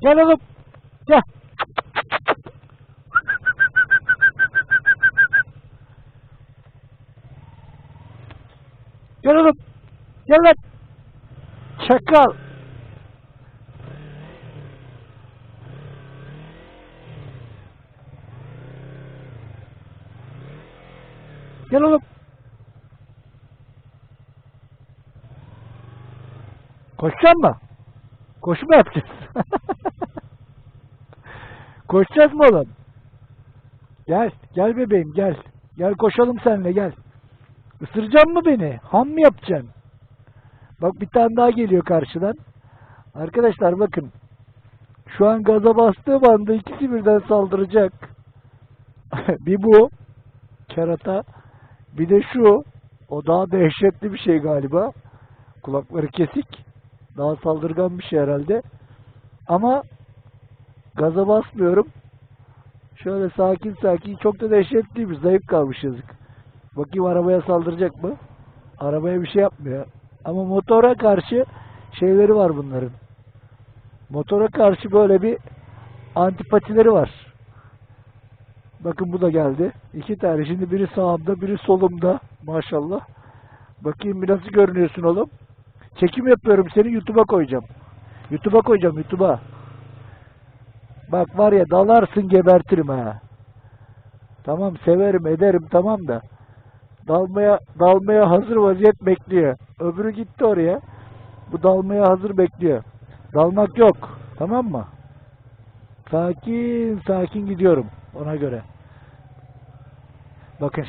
Gel oğlum. Gel. Gel oğlum. Gel lan. Çakal. Gel oğlum. Koşacak mı? Koşu mu yapacağız? Koşacağız mı oğlum? Gel, gel bebeğim gel. Gel koşalım seninle gel. Isıracak mı beni? Ham mı yapacaksın? Bak bir tane daha geliyor karşıdan. Arkadaşlar bakın. Şu an gaza bastığım anda ikisi birden saldıracak. bir bu. Kerata. Bir de şu. O daha dehşetli bir şey galiba. Kulakları kesik. Daha saldırgan bir şey herhalde. Ama gaza basmıyorum. Şöyle sakin sakin. Çok da dehşetliymiş. Zayıf kalmış yazık. Bakayım arabaya saldıracak mı? Arabaya bir şey yapmıyor. Ama motora karşı şeyleri var bunların. Motora karşı böyle bir antipatileri var. Bakın bu da geldi. İki tane. Şimdi biri sağımda, biri solumda. Maşallah. Bakayım bir nasıl görünüyorsun oğlum. Çekim yapıyorum seni YouTube'a koyacağım. YouTube'a koyacağım YouTube'a. Bak var ya dalarsın gebertirim ha. Tamam severim ederim tamam da. Dalmaya dalmaya hazır vaziyet bekliyor. Öbürü gitti oraya. Bu dalmaya hazır bekliyor. Dalmak yok. Tamam mı? Sakin sakin gidiyorum ona göre. Bakın